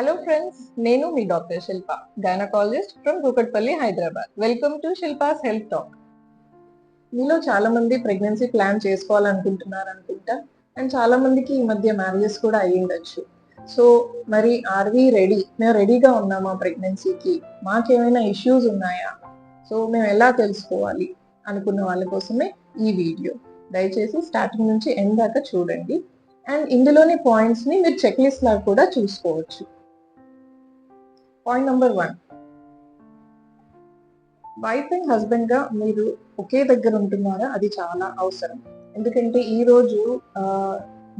Hello friends నేను మీ doctor Shilpa gynaecologist from Kukatpally Hyderabad welcome to Shilpa's health talk మీలో చాలా మంది pregnancy plan చేసుకోవాలనుకుంటున్నారు అనుకుంటా అండ్ చాలా మందికి ఈ మధ్య మ్యారేజెస్ కూడా అయ్యి ఉండొచ్చు. సో మరి ఆర్ వి రెడీ మేము రెడీగా ఉన్నామా ప్రెగ్నెన్సీకి మాకేమైనా ఇష్యూస్ ఉన్నాయా? సో మేము ఎలా తెలుసుకోవాలి అనుకున్న వాళ్ళ కోసమే ఈ వీడియో దయచేసి స్టార్టింగ్ నుంచి ఎండ్ దాకా చూడండి. అండ్ ఇందులోని పాయింట్స్ని మీరు చెక్ లిస్ట్ లాగా కూడా చూసుకోవచ్చు. Point number one wife and హస్బెండ్గా మీరు ఒకే దగ్గర ఉంటున్నారా? అది చాలా అవసరం. ఎందుకంటే ఈ రోజు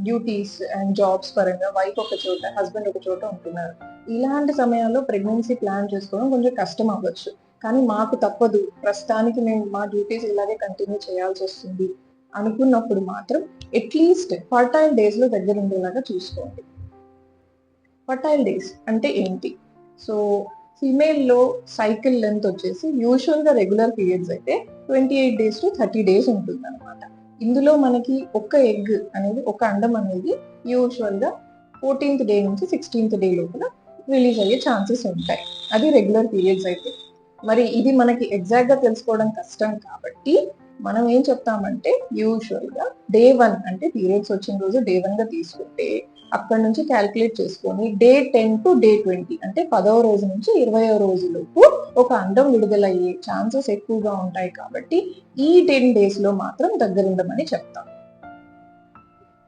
డ్యూటీస్ అండ్ జాబ్స్ పరంగా వైఫ్ ఒక చోట హస్బెండ్ ఒక చోట ఉంటున్నారు. ఇలాంటి సమయాల్లో ప్రెగ్నెన్సీ ప్లాన్ చేసుకోవడం కొంచెం కష్టం అవ్వచ్చు. కానీ మాకు తప్పదు. ప్రస్తుతానికి మేము మా డ్యూటీస్ ఇలాగే కంటిన్యూ చేయాల్సి వస్తుంది అనుకున్నప్పుడు మాత్రం అట్లీస్ట్ ఫర్టైల్ డేస్లో దగ్గర ఉండేలాగా చూసుకోండి. ఫర్టైల్ డేస్ అంటే ఏంటి? సో ఫిమేల్లో సైకిల్ లెంత్ వచ్చేసి యూజువల్గా రెగ్యులర్ పీరియడ్స్ అయితే twenty eight days to thirty days ఉంటుంది అనమాట ఇందులో మనకి ఒక ఎగ్ అనేది ఒక అండం అనేది యూజువల్గా ఫోర్టీన్త్ డే నుంచి సిక్స్టీన్త్ డే లోపల రిలీజ్ అయ్యే ఛాన్సెస్ ఉంటాయి. అది రెగ్యులర్ పీరియడ్స్ అయితే. మరి ఇది మనకి ఎగ్జాక్ట్గా తెలుసుకోవడం కష్టం కాబట్టి మనం ఏం చెప్తామంటే యూజువల్గా డే వన్ అంటే పీరియడ్స్ వచ్చిన రోజు డే వన్గా తీసుకుంటే అక్కడ నుంచి క్యాల్కులేట్ చేసుకొని day ten to day twenty అంటే పదవ రోజు నుంచి ఇరవయో రోజు లోపు ఒక అండం విడుదలయ్యే ఛాన్సెస్ ఎక్కువగా ఉంటాయి కాబట్టి ఈ టెన్ డేస్లో మాత్రం దగ్గరుండమని చెప్తాం.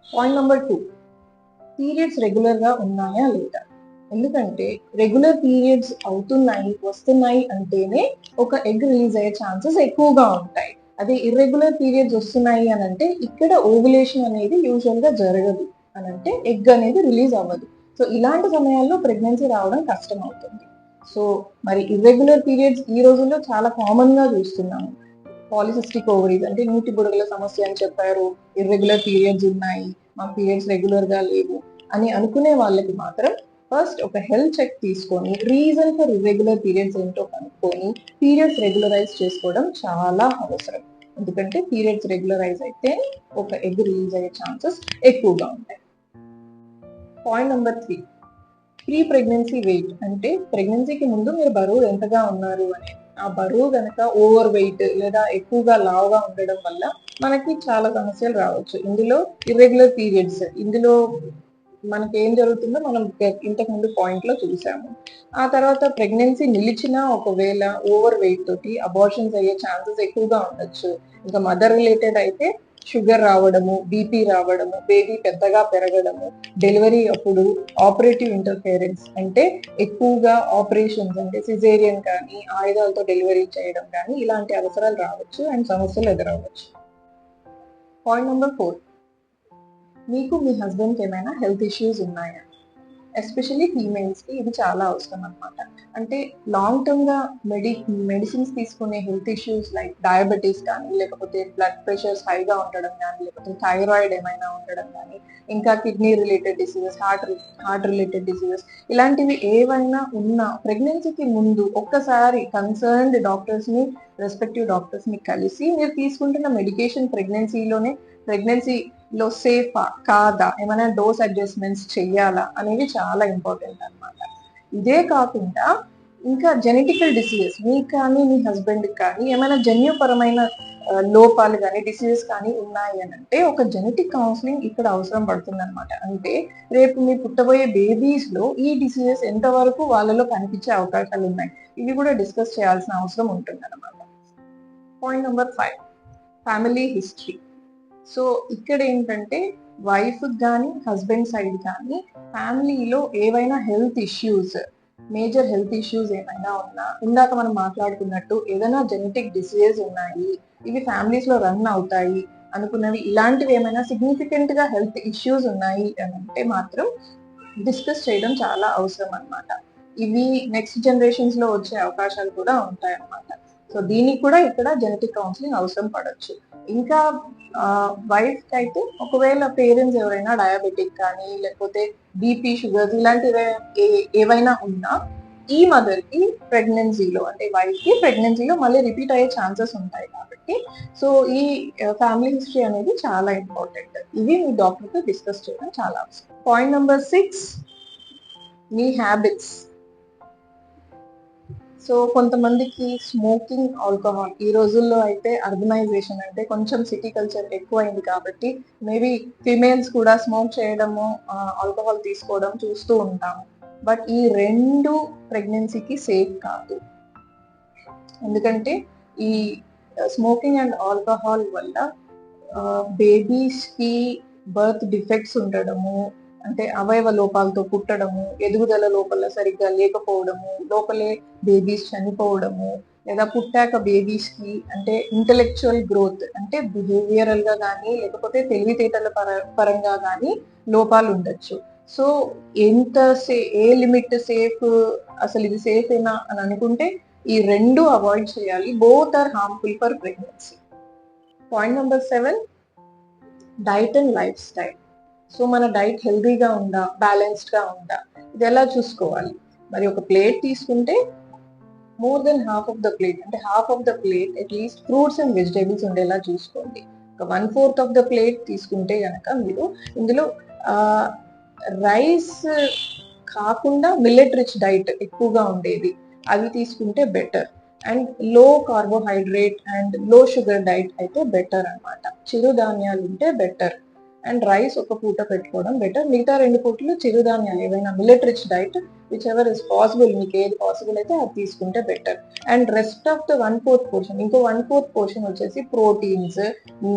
పాయింట్ నెంబర్ టూ పీరియడ్స్ రెగ్యులర్గా ఉన్నాయా లేదా? ఎందుకంటే రెగ్యులర్ పీరియడ్స్ అవుతున్నాయి వస్తున్నాయి అంటేనే ఒక ఎగ్ రిలీజ్ అయ్యే ఛాన్సెస్ ఎక్కువగా ఉంటాయి. అదే ఇర్రెగ్యులర్ పీరియడ్స్ వస్తున్నాయి అని అంటే ఇక్కడ ఓవులేషన్ అనేది యూజువల్గా జరగదు. అని అంటే ఎగ్ అనేది రిలీజ్ అవ్వదు. సో ఇలాంటి సమయాల్లో ప్రెగ్నెన్సీ రావడం కష్టం అవుతుంది సో మరి ఇర్రెగ్యులర్ పీరియడ్స్ ఈ రోజుల్లో చాలా కామన్గా చూస్తున్నాము. పాలిసిస్టిక్ ఓవరీస్ అంటే నీటి బుడగల సమస్య అని చెప్పారు. ఇర్రెగ్యులర్ పీరియడ్స్ ఉన్నాయి. మా పీరియడ్స్ రెగ్యులర్గా లేవు అని అనుకునే వాళ్ళకి మాత్రం ఫస్ట్ ఒక హెల్త్ చెక్ తీసుకొని రీజన్ ఫర్ ఇర్రెగ్యులర్ పీరియడ్స్ ఏంటో కనుక్కొని పీరియడ్స్ రెగ్యులరైజ్ చేసుకోవడం చాలా అవసరం. ఎందుకంటే పీరియడ్స్ రెగ్యులరైజ్ అయితే ఒక ఎగ్ రిలీజ్ అయ్యే ఛాన్సెస్ ఎక్కువగా ఉంటాయి. Point number three pre pregnancy weight అంటే ప్రెగ్నెన్సీకి ముందు మీరు బరువు ఎంతగా ఉన్నారు అని. ఆ బరువు కనుక ఓవర్ వెయిట్ లేదా ఎక్కువగా లావుగా ఉండడం వల్ల మనకి చాలా సమస్యలు రావచ్చు. ఇందులో ఇర్రెగ్యులర్ పీరియడ్స్ ఇందులో మనకి ఏం జరుగుతుందో మనం ఇంతకు ముందు చూసాము. ఆ తర్వాత ప్రెగ్నెన్సీ నిలిచిన ఒకవేళ ఓవర్ వెయిట్ తోటి అబార్షన్స్ అయ్యే ఛాన్సెస్ ఎక్కువగా ఉండొచ్చు. ఇంకా మదర్ రిలేటెడ్ అయితే షుగర్ రావడము బీపీ రావడము బేబీ పెద్దగా పెరగడము డెలివరీ అప్పుడు ఆపరేటివ్ ఇంటర్ఫియరెన్స్ అంటే ఎక్కువగా ఆపరేషన్స్ అంటే సిజేరియన్ కానీ ఆయుధాలతో డెలివరీ చేయడం కానీ ఇలాంటి అవసరాలు రావచ్చు అండ్ సమస్యలు ఎదురవ్వచ్చు. పాయింట్ నెంబర్ ఫోర్ మీకు మీ హస్బెండ్కి ఏమైనా హెల్త్ ఇష్యూస్ ఉన్నాయా? ఎస్పెషల్లీ ఫీమేల్స్కి ఇది చాలా అవసరం అనమాట అంటే లాంగ్ టర్మ్గా మెడి మెడిసిన్స్ తీసుకునే హెల్త్ ఇష్యూస్ లైక్ డయాబెటీస్ కానీ లేకపోతే బ్లడ్ ప్రెషర్స్ హైగా ఉండడం కానీ లేకపోతే థైరాయిడ్ ఏమైనా ఉండడం కానీ ఇంకా kidney related diseases heart heart related diseases ఇలాంటివి ఏవైనా ఉన్నా ప్రెగ్నెన్సీకి ముందు ఒక్కసారి కన్సర్న్డ్ డాక్టర్స్ని రెస్పెక్టివ్ డాక్టర్స్ని కలిసి మీరు తీసుకుంటున్న మెడికేషన్ ప్రెగ్నెన్సీలోనే ప్రెగ్నెన్సీ లో సేఫా కాదా? ఏమైనా డోస్ అడ్జస్ట్మెంట్స్ చెయ్యాలా? అనేవి చాలా ఇంపార్టెంట్ అనమాట ఇదే కాకుండా ఇంకా జెనెటికల్ డిసీజెస్ మీకు కానీ మీ హస్బెండ్ కానీ ఏమైనా జన్యుపరమైన లోపాలు కానీ డిసీజెస్ కానీ ఉన్నాయి అని అంటే ఒక జెనెటిక్ కౌన్సిలింగ్ ఇక్కడ అవసరం పడుతుంది అనమాట అంటే రేపు మీ పుట్టబోయే బేబీస్లో ఈ డిసీజెస్ ఎంతవరకు వాళ్ళలో కనిపించే అవకాశాలు ఉన్నాయి? ఇవి కూడా డిస్కస్ చేయాల్సిన అవసరం ఉంటుంది అనమాట point number five family history so ఇక్కడ ఏంటంటే వైఫ్ కానీ హస్బెండ్ సైడ్ కానీ ఫ్యామిలీలో ఏవైనా health issues major health issues ఏమైనా ఉన్నా ఇందాక మనం మాట్లాడుకున్నట్టు ఏదైనా జెనెటిక్ డిసీజెస్ ఉన్నాయి ఇవి ఫ్యామిలీస్లో రన్ అవుతాయి అనుకున్నవి ఇలాంటివి ఏమైనా సిగ్నిఫికెంట్గా హెల్త్ ఇష్యూస్ ఉన్నాయి అని అంటే మాత్రం డిస్కస్ చేయడం చాలా అవసరం అనమాట ఇవి నెక్స్ట్ జనరేషన్స్లో వచ్చే అవకాశాలు కూడా ఉంటాయి అన్నమాట సో దీనికి కూడా ఇక్కడ జెనెటిక్ కౌన్సిలింగ్ అవసరం పడవచ్చు ఇంకా వైఫ్ అయితే ఒకవేళ పేరెంట్స్ ఎవరైనా డయాబెటిక్ కానీ లేకపోతే బీపీ షుగర్స్ ఇలాంటివి ఏవైనా ఉన్నా ఈ మదర్కి ప్రెగ్నెన్సీలో అంటే వైఫ్కి ప్రెగ్నెన్సీలో మళ్ళీ రిపీట్ అయ్యే ఛాన్సెస్ ఉంటాయి కాబట్టి సో ఈ ఫ్యామిలీ హిస్టరీ అనేది చాలా ఇంపార్టెంట్ ఇవి మీ డాక్టర్తో డిస్కస్ చేయడం చాలా అవసరం. పాయింట్ నెంబర్ సిక్స్ మీ హ్యాబిట్స్ సో కొంతమందికి స్మోకింగ్ ఆల్కహాల్ ఈ రోజుల్లో అయితే అర్బనైజేషన్ అంటే కొంచెం సిటీ కల్చర్ ఎక్కువైంది కాబట్టి మేబీ ఫిమేల్స్ కూడా స్మోక్ చేయడము ఆల్కహాల్ తీసుకోవడం చూస్తూ ఉంటాము. బట్ ఈ రెండు ప్రెగ్నెన్సీకి సేఫ్ కాదు. ఎందుకంటే ఈ స్మోకింగ్ అండ్ ఆల్కహాల్ వల్ల బేబీస్కి బర్త్ డిఫెక్ట్స్ ఉండడము అంటే అవయవ లోపాలతో పుట్టడము ఎదుగుదల లోపల సరిగ్గా లేకపోవడము లోపలే బేబీస్ చనిపోవడము లేదా పుట్టాక బేబీస్కి అంటే ఇంటలెక్చువల్ గ్రోత్ అంటే బిహేవియరల్గా కానీ లేకపోతే తెలివితేటల పర పరంగా కానీ లోపాలు ఉండొచ్చు. సో ఎంత సే ఏ లిమిట్ సేఫ్ అసలు ఇది సేఫ్ ఏనా అని అనుకుంటే ఈ రెండు అవాయిడ్ చేయాలి. Both are harmful for pregnancy point number seven diet and lifestyle so మన డైట్ హెల్దీగా ఉందా బ్యాలెన్స్డ్గా ఉందా ఇది ఎలా చూసుకోవాలి? మరి ఒక ప్లేట్ తీసుకుంటే more than half of the plate అంటే half of the plate at least fruits and vegetables ఉండేలా చూసుకోండి. ఒక one fourth of the plate తీసుకుంటే కనుక మీరు ఇందులో రైస్ కాకుండా మిల్లెట్ రిచ్ డైట్ ఎక్కువగా ఉండేది. అవి తీసుకుంటే బెటర్. అండ్లో కార్బోహైడ్రేట్ అండ్లో షుగర్ డైట్ అయితే బెటర్ అనమాట చిరుధాన్యాలు ఉంటే బెటర్. అండ్ రైస్ ఒక పూట పెట్టుకోవడం బెటర్ మిగతా రెండు పూటలు చిరుధాన్యాలు ఏవైనా millet rich diet whichever is possible మీకు ఏది పాసిబుల్ అయితే అది తీసుకుంటే better and rest of the one fourth portion ఇంకో వన్ ఫోర్త్ పోర్షన్ వచ్చేసి ప్రోటీన్స్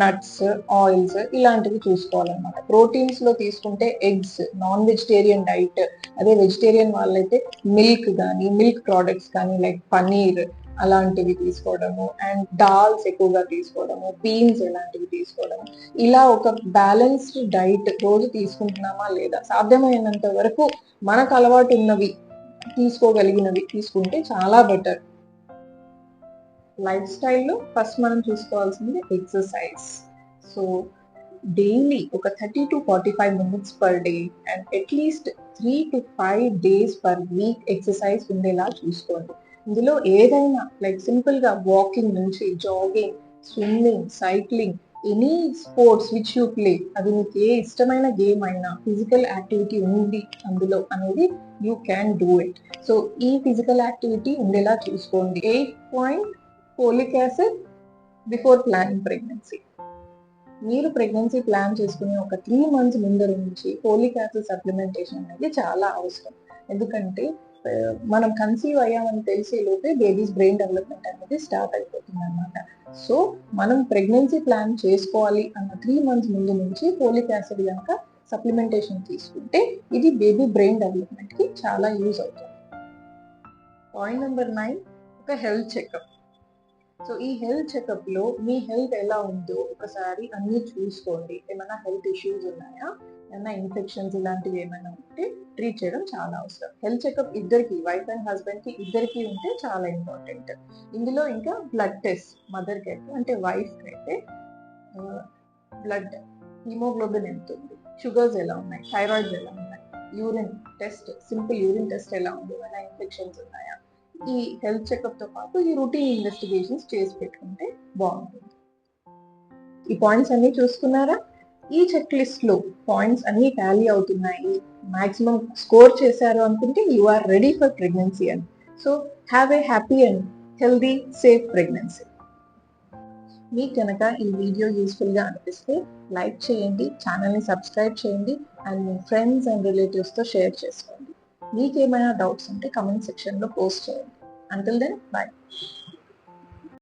నట్స్ ఆయిల్స్ ఇలాంటివి చూసుకోవాలన్నమాట. ప్రోటీన్స్లో తీసుకుంటే ఎగ్స్ నాన్ వెజిటేరియన్ డైట్ అదే వెజిటేరియన్ వాళ్ళైతే మిల్క్ కానీ మిల్క్ ప్రోడక్ట్స్ కానీ లైక్ పనీర్ అలాంటివి తీసుకోవడము అండ్ దాల్స్ ఎక్కువగా తీసుకోవడము బీన్స్ ఇలాంటివి తీసుకోవడము. ఇలా ఒక బ్యాలెన్స్డ్ డైట్ రోజు తీసుకుంటున్నామా లేదా? సాధ్యమైనంత వరకు మనకు అలవాటు ఉన్నవి తీసుకోగలిగినవి తీసుకుంటే చాలా బెటర్ లైఫ్ స్టైల్లో ఫస్ట్ మనం చూసుకోవాల్సింది ఎక్సర్సైజ్ సో డైలీ ఒక thirty to forty five minutes per day and at least three to five days per week exercise ఉండేలా చూసుకోండి. ఇందులో ఏదైనా లైక్ సింపుల్గా వాకింగ్ నుంచి jogging swimming cycling any sports which you play అది మీకు ఏ ఇష్టమైన గేమ్ అయినా ఫిజికల్ యాక్టివిటీ ఉంది అందులో అనేది you can do it so ఈ ఫిజికల్ యాక్టివిటీ ఉండేలా చూసుకోండి. Eight point folic acid before planning pregnancy మీరు ప్రెగ్నెన్సీ ప్లాన్ చేసుకునే ఒక త్రీ మంత్స్ ముందర నుంచి ఫోలిక్ యాసిడ్ సప్లిమెంటేషన్ అనేది చాలా అవసరం. ఎందుకంటే మనం కన్సీవ్ అయ్యామని తెలిసే లోపే బేబీస్ బ్రెయిన్ డెవలప్మెంట్ అనేది స్టార్ట్ అయిపోతుంది అనమాట సో మనం ప్రెగ్నెన్సీ ప్లాన్ చేసుకోవాలి అన్న త్రీ మంత్స్ ముందు నుంచి పోలిక్ యాసిడ్ కనుక సప్లిమెంటేషన్ తీసుకుంటే ఇది బేబీ బ్రెయిన్ డెవలప్మెంట్కి చాలా యూజ్ అవుతుంది. పాయింట్ నెంబర్ నైన్ ఒక హెల్త్ చెకప్ సో ఈ హెల్త్ చెకప్లో మీ హెల్త్ ఎలా ఉందో ఒకసారి అన్ని చూసుకోండి. ఏమైనా హెల్త్ ఇష్యూస్ ఉన్నాయా? ఏమైనా ఇన్ఫెక్షన్స్ ఇలాంటివి ఏమైనా ఉంటే ట్రీట్ చేయడం చాలా అవసరం. హెల్త్ చెకప్ ఇద్దరికి వైఫ్ అండ్ హస్బెండ్కి ఇద్దరికి ఉంటే చాలా ఇంపార్టెంట్. ఇందులో ఇంకా బ్లడ్ టెస్ట్ మదర్కి అయితే అంటే వైఫ్కి అయితే బ్లడ్ హిమోగ్లోబిన్ ఎంత ఉంది? షుగర్స్ ఎలా ఉన్నాయి? థైరాయిడ్స్ ఎలా ఉన్నాయి? Urine test simple urine test ఎలా ఉంది? ఏమైనా ఇన్ఫెక్షన్స్ ఉన్నాయా? ఈ హెల్త్ చెకప్తో పాటు ఈ రొటీన్ ఇన్వెస్టిగేషన్స్ చేసి పెట్టుకుంటే బాగుంటుంది. ఈ పాయింట్స్ అన్ని చూసుకున్నారా? ఈ చెక్ లిస్ట్లో పాయింట్స్ అన్ని టాలీ అవుతున్నాయి. మాక్సిమం స్కోర్ చేశారు అనుకుంటే you are ready for pregnancy అని. So have a happy and healthy safe pregnancy. మీకు కనుక ఈ వీడియో యూస్ఫుల్గా అనిపిస్తే లైక్ చేయండి ఛానల్ని సబ్స్క్రైబ్ చేయండి అండ్ మీ ఫ్రెండ్స్ అండ్ రిలేటివ్స్తో షేర్ చేసుకోండి. మీకు ఏమైనా డౌట్స్ ఉంటే కమెంట్ సెక్షన్లో పోస్ట్ చేయండి. Until then bye